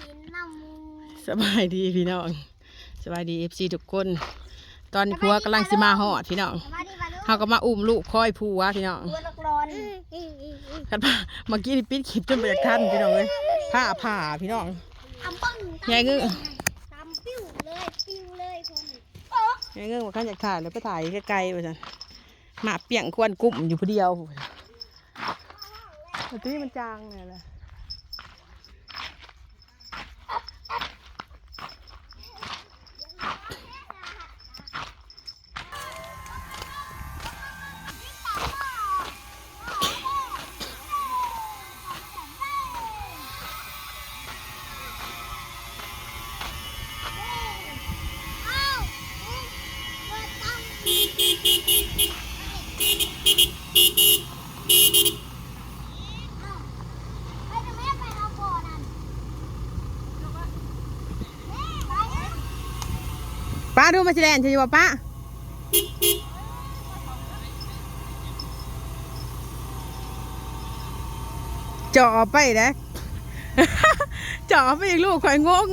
กินน้ำมูสบายดีพี่น้องสบายดีเอฟซีทุกคน ตอนนี้ผัวกำลังสิมาหอดพี่น้องมาดิมาดูเขาก็มาอุ้มลูกคอยผัวพี่น้องตัวละร้อนกันมาเมื่อกี้นี่ปิดคลิปจนไปจากท่านพี่น้องเลยผ้าผ่าพี่น้องทำปังยายงึ้งทำปิ้วเลยปิ้วเลยคนยายเงื่อนว่าข้าอยากถ่ายเลยไปถ่ายไกลๆไปจ้ะหมาเปียงควนกลุ่มอยู่ผู้เดียวแต่ที่มันจางเนี่ยแหละ ดูมาสิแลนใช่ไหมป้าเจาะไปนะเจาะไปอีกลูกคอยงง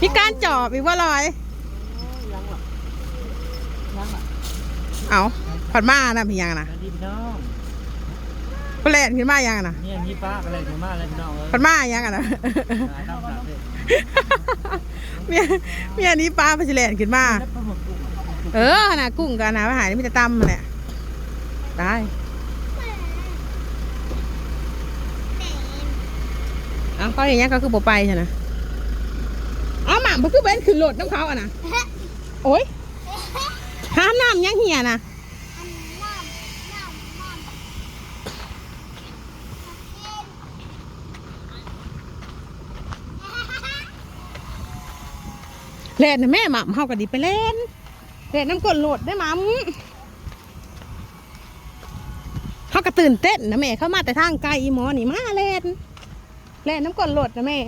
มีการเจอบอีกว่าลอยเอาผัดมานะพี่ยังนะสวัสดีพี่น้อง เพลนขึ้นมายังนะเนี่ยนี่ป้าอะไรถึงมาเลยพี่น้องเอ้ยผัดมายังอะนะหาน้ำหนักเลยเมียเมียนี้ปลาพัชเลนขึ้นมา แล้วปลาหมึกกุ้งเออนะกุ้งกันนะอาหารนี่มีแต่ตำมาแหละตายเอาเขาอย่างเงี้ยก็คือโปไปใช่ไหมเอาหมามันคือเบนขึ้นรถน้ำเขาอะนะโอ้ยห้ามน้ำยังเหียนะ อันน้ำน้ำน้ำ เล่นนะแม่หม่ำเขาก็ดีไปเล่นเล่นน้ำกลนโหลดได้หม่ำเขาก็ตื่นเต้นนะแม่เข้ามาแต่ทางไกลอีหมอนี่มาเล่นเล่นน้ำกลนโหลดนะแม่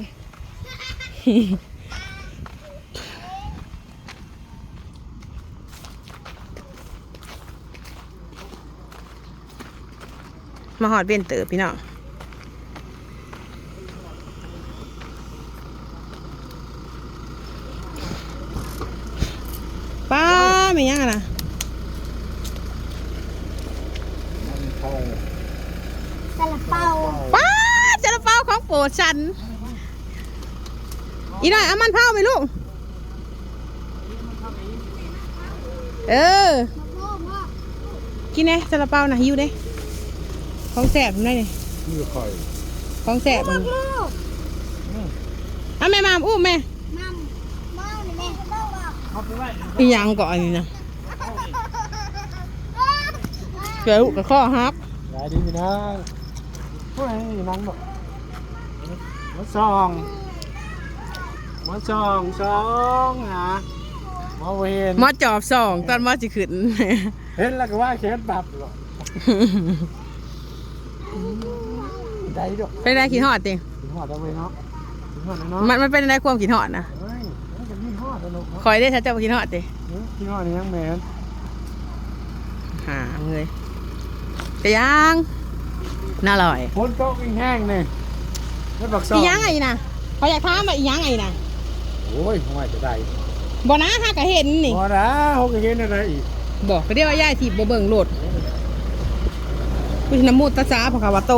มาหอดเบียนเตอพี่น้องป้า ไม่ยังอะนะซาลาเปาป้าจะระเป้าของโปรดฉัน อีหน่อยเอามันเผาไหมลูก เออมะม่วงอะกินไงซาลาเปานะหิวเด้ของแสบมันได้เลยนี่คอยของแสบมันลูกเอาแม่มาอุ้มแม่มัมเมานี่แม่เมา อะเอาไปไว้อีหยังก่อนนี่นะเดี๋ยวลูกกับข้อฮับสวัสดีพี่น้องเฮ้ยนั่งบอกมาซองมาซองซองหามาเวนมอจอบสองตอนมอจิขึ้นเห็นแล้วก็ว่าเข็นปรับหรอกได้ดอกเป็นไรขีดหอดติถึงหอดเอาไว้เนาะถึงหอดแล้วเนาะมันมันเป็นอะไรความขีดหอดนะ นาะคอยได้ถ้าเจ้าขีดหอดติที่หอดนี่ยังแมนหาเลยแต่ยังน่าอร่อยฝนตกแห้งๆนี่แล้วบักซองอีหยังไงนะเขาอยากถามว่าอีหยังไงนะโอ้ยห่วยจะได้บ่นะฮะก็เห็นนี่พอนะเขาก็เห็นอะไรอีกบอกก็เรียกว่าย่ายถีบบ่เบิ่งโหลดพุทธนโมุตตะสาภะคะวะโต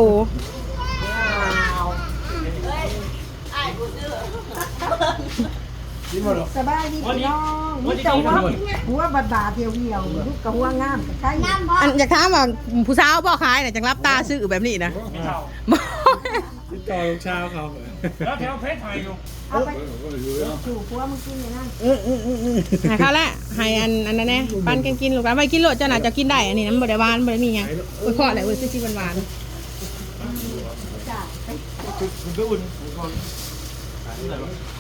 กินหมดหรอสบายดีพี่น้องมีแต่หัวหัวบาดบาดเดียวเดียวลูกกับหัวงามกับใครน้ำพ่ออันอยากถามว่าผู้สาวบ่ขายน่ะจังรับตาซื้อแบบนี้นะบ่ติดต่อลูกเช้าเขาแล้วแถวเพชรไทยอยู่เอาไปสู่หัวมึงกินอย่างนั้นให้เขาแหละให้อันอันนั้นแน่ปันกันกินลูกหลานไปกินโลดเจ้าน่ะจะกินได้อันนี้มันบ่ได้หวานบ่ได้มีหยังโอ้ยขอแหละเว้ยซื้อๆหวานจ้าคุณก็อุ่นได้ๆ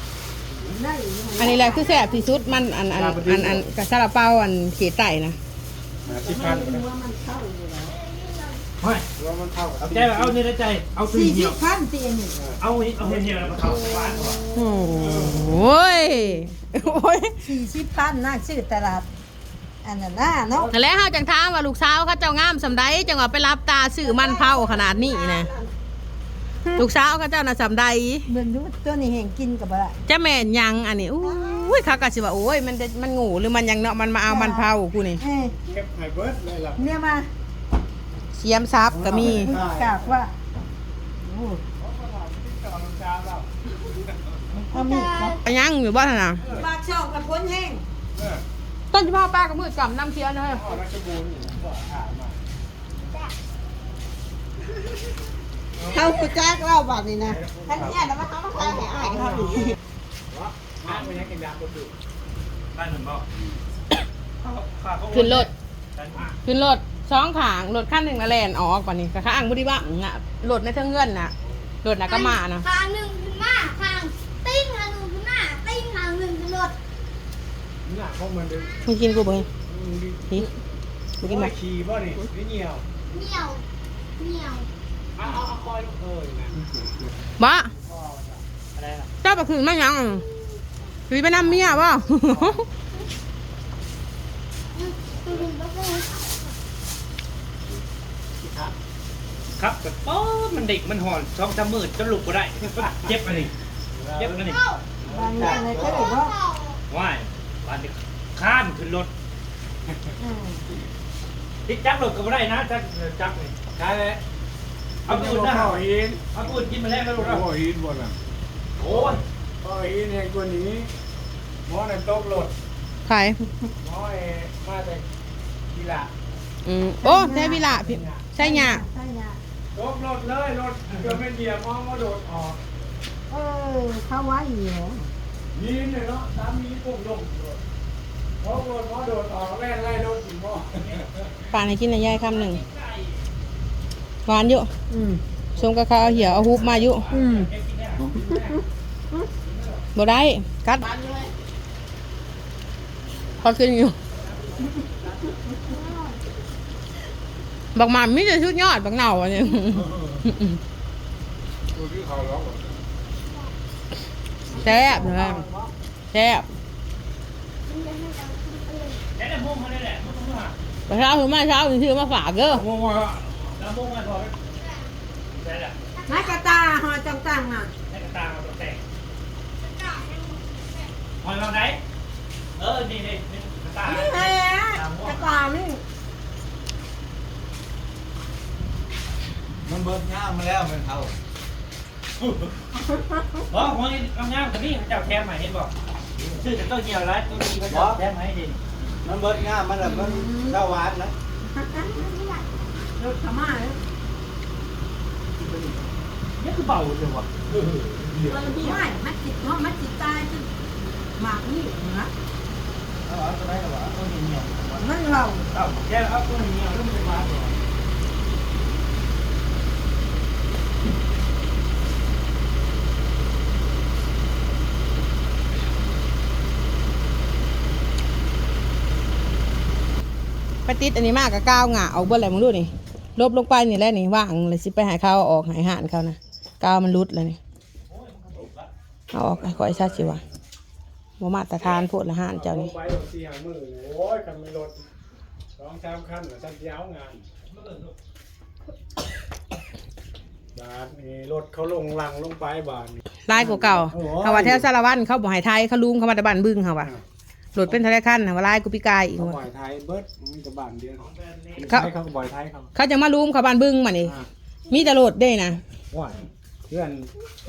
อันนี้แหละคือแซ่บที่สุดมันอันอันอันอันกะซาลาเปาอันเขตไต่นะสิบพันหัวมันเข้าอยู่แล้วเฮ้ยว่ามันเท่าเอาใจเอาในใจ เอาตีสี่เหี่สิยวบพันเตียนนี่เอาเอาเหี่ยวแล้วมาเข้าบ้านก่อนโอ้ยโอ้ยสี่สิบพันน่าซื้อตลาดอันนั้นน่ะเนาะนั่นแหละเฮาจังถามว่าลูกสาวเขาเจ้างามสำใดจังว่าไปรับตาซื้อมันเผาขนาดนี้นะ ลูกสาวเขาเจ้าน่ะสำใดเบิ่งดูตัวนี้แห่งกินกับบ่ได้จะแม่นยังอันนี้อุ้ยเขาก็สิว่าโอ้ยมันจะมันงูหรือมันยังเนาะมันมาเอามันเผากูนี่เอ้ยเก็บไห้เบิร์ดเลยล่ะเนี่ยมาเสียมซับก็มีกากว่าโอ้เอามีดครับไปยังอยู่บ้านน่ะปากช่องกับพ้นแห้งต้นจิพ่อป้ากับมืดกับน้ำเคี้ยวนะเฮ้ย พ่อรัชบูรณ์ก็ถามมาเขากูจักเล่าบัดนี้นะท่านเนี่ยแล้วมาทำมาขายให้อ้ายเขาดิมาไม่ยังกินยาคนดูบ้านหนึ่งบอกขาเขาขึ้นรถกันขึ้นรถสองขางรถขั้นหนึ่งละแลนออกป่ะนี่กระข้างบุรีบ้างน่ะรถในเทิงเงื่อนน่ะรถน่ะก็มานะทางหนึ่งขึ้นมาทางติ้งทางหนึ่งขึ้นมาติ้งทางหนึ่งขึ้นรถหน้าพวกมันดูมึงกินกูบ่เฮ้ยดีนี่มึงกินไหมขี่บ่นี่นี่เหี่ยวเหนียวเหนียวเอาเอาเอาคอยลู บ้าเจ้าไปขึ้นมายังคือไปนำเมียบ่ตื่นแล้วก็ครับแบบโอ้มันเด็กมันหอนช่องจมืดจะลุกก็ได้เจ็บอันนี้เจ็บอันนี้บางอย่างในก็เลยว่าว่ายวันนี้ข้ามขึ้นรถติดจักรถก็ไม่ได้นะจักจักรนี่ใช่เลย เอาปืนนะพ่อหินเอาปืนกินมาแล้วนะลูกนะพ่อหินบ่น่ะโอ้ยพ่อหินเองตัวนี้หมอนั่นตกรถใครหมอเอมาแต่กีฬาอืมโอ้ใช่วิละพี่ใช่หยาใช่เนี่ยตกรถเลยรถเกือบเป็นเหยียบมองมาโดดออกเออเขาว่าอยู่เหรอยินเลยเนาะสามีปุ่มลงเพราะรถมอโดดออกแล่นไล่รถอยู่หมอป่านให้กินในยายคำหนึ่ง หวานอยู่อืมสมกับเขาเอาเหี่ยวเอาฮุบมาอยู่อืมบ่ได้กัดพอกินอยู่บักหมันมิจะชุดยอดบักเหน่าอันนี้ดูที่เขาร้องแซ่บเลยแซ่บแล้วแต่มุ่งเขาได้แหละมุ่งเขาปลาเช้าถึงมาเช้าถึงซื้อมาฝากเด้อ งงว่าแล้วมุ่งมาพอใช่แหละนักกระตาหอจังๆน่ะให้กระตาเราแตกหอยเราไหน เออนี่นี่กระตานี่ไงอะกระตานี่มันเบิดง่ามมาแล้วมันเอาเพราะหอยงามๆตัวนี้เจ้าแทนใหม่เห็นบอกชื่อจะต้องเหี่ยวแล้วตัวนี้เขาจะแทนใหม่ดิมันเบิดง่ามมันแบบมันข้าวหวานนะ รถขม่าเลยนี่คือเบาเลยวะไม่มัดจิตเนาะมัดจิตตายหมากนี่นะเอาเอาตัวไหนก็ว่าเอาตัวเหนียวมันเราเอาแค่เอาตัวนี้เอาเรื่องไปวาก่อนไปติดอันนี้มากกับก้าวหงาเอาเบิ่อะไรมึงดูนี่ ลบลงไปนี่แหละนี่ว่างเลยสิไปหายเขาเอาออกหายหานเขานะก้าวมันรุดเลยนี่เอาออกให้คอยชัดสิวะบ่มาตรฐานโพดละหานเจ้านี่ไปเสียมือโอ้ยกันไม่รถสองสามคันสันเจ้างานบาทนี่รถเขาลงลังลงไปบาทนี่ ลายกว่าเก่าเขาว่าแถวสารวันเขาบ่ใหายไทยเขาลุมเขามาแต่บ้านบึ้งเขาว่า หลุดเป็นทะเลขั้นเขาว่าลายกูปีกายอีกเขาว่ะบ่อยไทยเบิร์ดมันจะบานเดียวครับไทยเขาก็บ่อยไทยเขาเขาจะมาลุมเขาบ้านบึ้งมานี่อ่ามีแต่โหลดได้นะว่าเพื่อน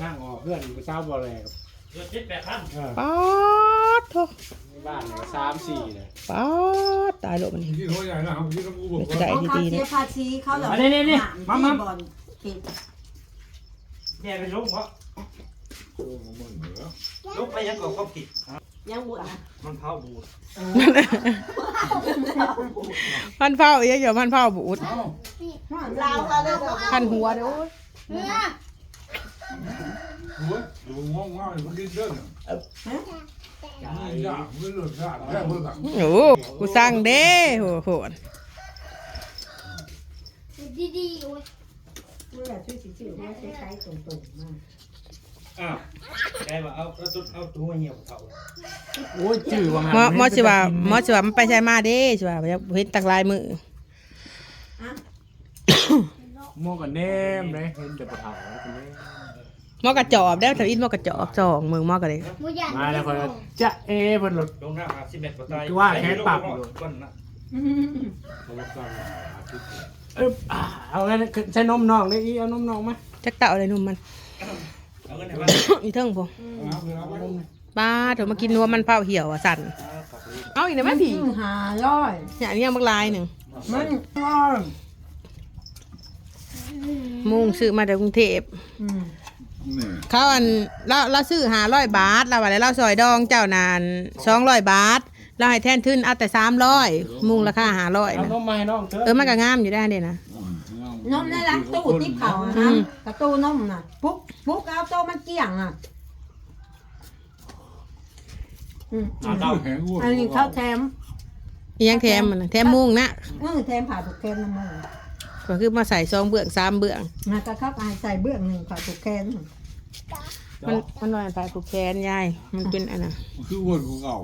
ข้างออกเพื่อนไปเช้าบ่อแรกเดี๋ยวเจ็ดแปดพันเออป๊าดโถในบ้านเนี่ยสามสี่เลยป๊าดตายโลดมันนี่ที่เขาใหญ่นะเขาที่ต้องกูบอกไม่ว่าได้เขาที่เขาดีเสีนะยภาษีเขาเหรออันนี้นี่นี่มามาบอลเก็บเนี่ยไปลุกเพราะโอ้โหมันเหนือลุกไปยังก่อความผิด ยังบวชนะมันเผาบูดพันเฝ้าเยอะๆพันเฝ้าบูดเราเขาเลยพันหัวเด้อเนื้อหัวดูง่วงง่ายมันดิ้นเด้อเนี่ยนี่ยากไม่เลิกยากแค่เมื่อไหร่โอ้กูสั่งเด้โหโหดดีๆโอ้ยเมื่อช่วยสิจิ๋วเนี่ยใช้ใช้ตรงๆมา อ้าวแกว่าเอาเอาตุ๊ดเอาตัวเหี่ยวเขาโอ้ยจื้อว่าหมอหมอสิว่าหมอสิว่ามันไปใช้มาเด้สิว่าเห็นตักลายมือหมอกับแนมเลยเห็นแต่ปะเถาแล้วก็แนมหมอกระจอบได้อถ้าอินหมอกระจอบสองมือหมอกระเลยมูยันมาแล้วคนจะเอเพิ่นหลดลงหน้ามาสิบเอ็ดปตายคือว่าแค่ปรับอยู่ก้นนะเอ๊บอ่าเอาไงใช้นมน้องได้อีเอานมน้องไหมจักเต่าอะไรนุ่มมัน เอาเงินให้มันอีเทิงพอเอาไปเอาไปป้าเถอะมากินนัวมันเผาเหี่ยวอะสั่น เอาอีกนะแม่ผีหาร้อยอย่างนี้ยังบักลายหนึ่งมันร้อยมุ่งซื้อมาจากกรุงเทพอืมนี่เขาอันเราเราซื้อหาร้อยบาทเราว่าแล้วเราซอยดองเจ้านานสองร้อยบาทเราให้แทนทุนเอาแต่สามร้อยมุ่งราคาหาร้อยเอานะนมมาให้น้องเถอะเออมันก็งามอยู่ได้เด่นะ นมในร้านตู้ที่เขาอะอืนะมกระตู้นมน่ะปุ๊กปุ๊กเอาโตมันเกี่ยงอะอืมเอาเต้าแข็งอ้วนอันนี้ข้าวแถมอีหยังแถมมันน่ะแถมมุ่งนะมือแถมผ่าถูกแคนน้ำมันก็คือมาใส่ซองเบื้องสามเบื้อง นะก็เข้าไปใส่เบื้องหนึ่งผ่าถูกแคนมันมันลอยไปผูกแขนยาย มันเป็นอันน่ะคืออ้วนของเก่า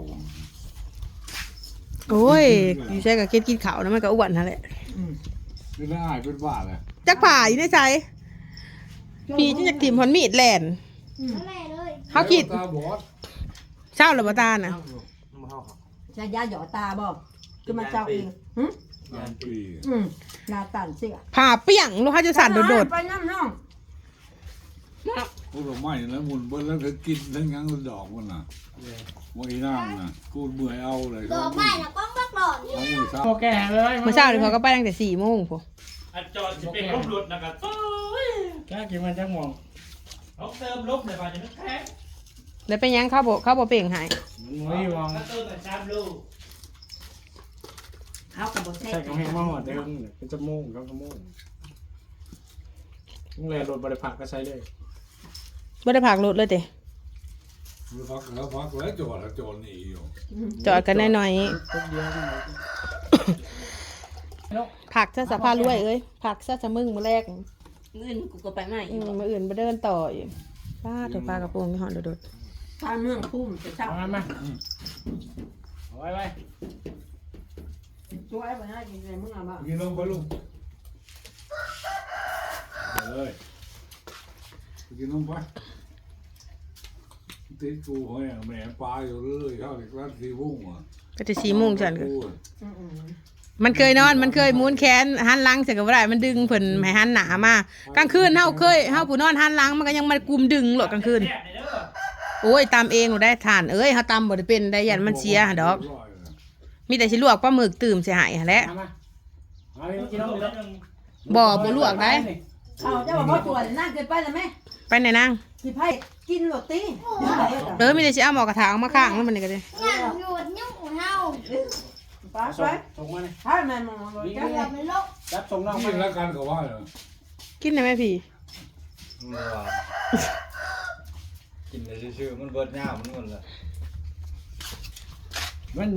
โอ้ยอยู่ใช่กับเก็ดกินข้าวนะมันก็อ้วนนั่นแหละอืม คือได้อายเป็นบ้าเลยจักผ่าอยู่ในใจพี่จะจักถิ่มพอนมีดแหลนแม่เลยเขาคิดตาบอดเศร้าหรือบ่ตาน่ะใช้ยาหยอตาบ่คือมาเจ้าเองหึสามปีอืมนาตันเสียผ่าเปี้ยงลูกค้าจะสั่นโดดไปน้ำน้อง พวกเราไม่แล้วหมุนเบิ้ลแล้วเธอกินทั้งงั้นดอกมันน่ะว่าอีนั่งน่ะกูเบื่อเอาเลยดอกไม้น่ะก้องบักหลอนอยู่เอามือซับโอแก่เลยๆเมื่อเช้านี่เขาก็ไปตั้งแต่สี่โมงพออันจอดจะเป็นลบหลุดนะครับโอ้ยแก่กินมันจังมองเอาเติมลบเลยป่ะจะนึกแข็งแล้วเป็นหยังเข้าบ่เข้าบ่เปล่งใหายไม่มองถ้าเติมแต่ชามลูกเอากระบอกแท้ใส่กำแพงมาหอดเดิมเป็นจมูกครับจมูกมึงเลยรถบริภาคก็ใช้เลย บ่ได้ผักรถเลยเด้มือพักแล้วพักแล้วจอดแล้วจอดหนีอยู่จอดกันหน่อยต้นเดียวนี่ๆผักซะสะพารวยเอ้ยผักซะสะมึงมื้อแรกเงินกูก็ไปใหม่อืมมื้ออื่นบ่เดินต่ออยู่ป้าเถอะปลากระโปรงนี่หอนโดดถ้าเมืองคุ้มจะเช่าเอาไว้มาเอาไว้ไว้ช่วยไปให้กินในเมืองบ้างกินนมไปลูกไปเลยกินนมไป ติดกูเขาเนี่ยแหมปลาอยู่เรื่อยเข้าอีกร้านสีบุ้งอะๆก็จะ4โมงจันก็กูอืมอืมมันเคยนอนมันเคยหมุนแขนหันหลังเสร็จก็บ่ได้มันดึงเพิ่นให้หันหนามากลางคืนเฮาเคยเฮาผู้นอนหันหลังมันก็ยังมากุมดึงโลดกลางคืนแค่ไหนเด้อโอ้ยตามเองหนูได้ทานเอ้ยเฮาตามบ่ได้เป็นได้ยันมันเสียหั่นดอก มีแต่สิลวกปลาหมึกตื่มสิหายหั่นแหละเอามาเอาไปกินกินน้ำนมเลยแล้วนึงบ่บ่ลวกได้เอาเจ้าบอกว่าจวนนั่งเกินไปแล้วไหมไปไหนนาง สิไพ่กินโรตีเออมีแต่สิเอาหมอกระถางมาข้างแล้วมันนี่ก็ได้งานอยู่ยุ่งเฮาป้าส่ไปงส่งมาเลยให้แม่มองบอกเดี๋ยวอย่าไปลบจับส่งน้องนี่มาแล้วกันก็ว่าเหรอกินได้ไหมพี่กินแต่ชื่อๆมันเบิดหน้ามันหมดเลยมัน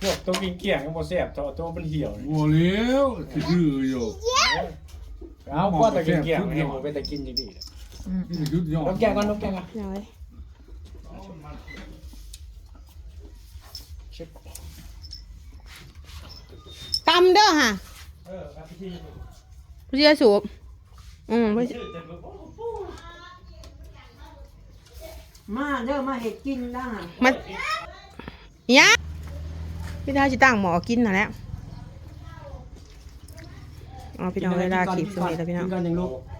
พวกตัวกินเกี่ยงก็บ่แซ่บตัวตัวมันเหี่ยวนี่โอ้เลี้ยวชื่ออยู่ เอาพวกแต่กินเกี่ยงให้ผมไปแต่กินจริงนี่ ชุดยอๆดน้ำแกงก่อนน้ำแกงก่อนยังไงตำเด้อฮะเออครับพี่ที่ผู้เชี่ยวสูบอืมผู้ชื่อเต็มไปหมดมาเด้อมาเห็ดกินได้มันยะพี่ดาวสิตั้งหมอกินน่ะแหล้วอ๋อพี่น้องเวลาขีบสมัยแล้วพี่น้อง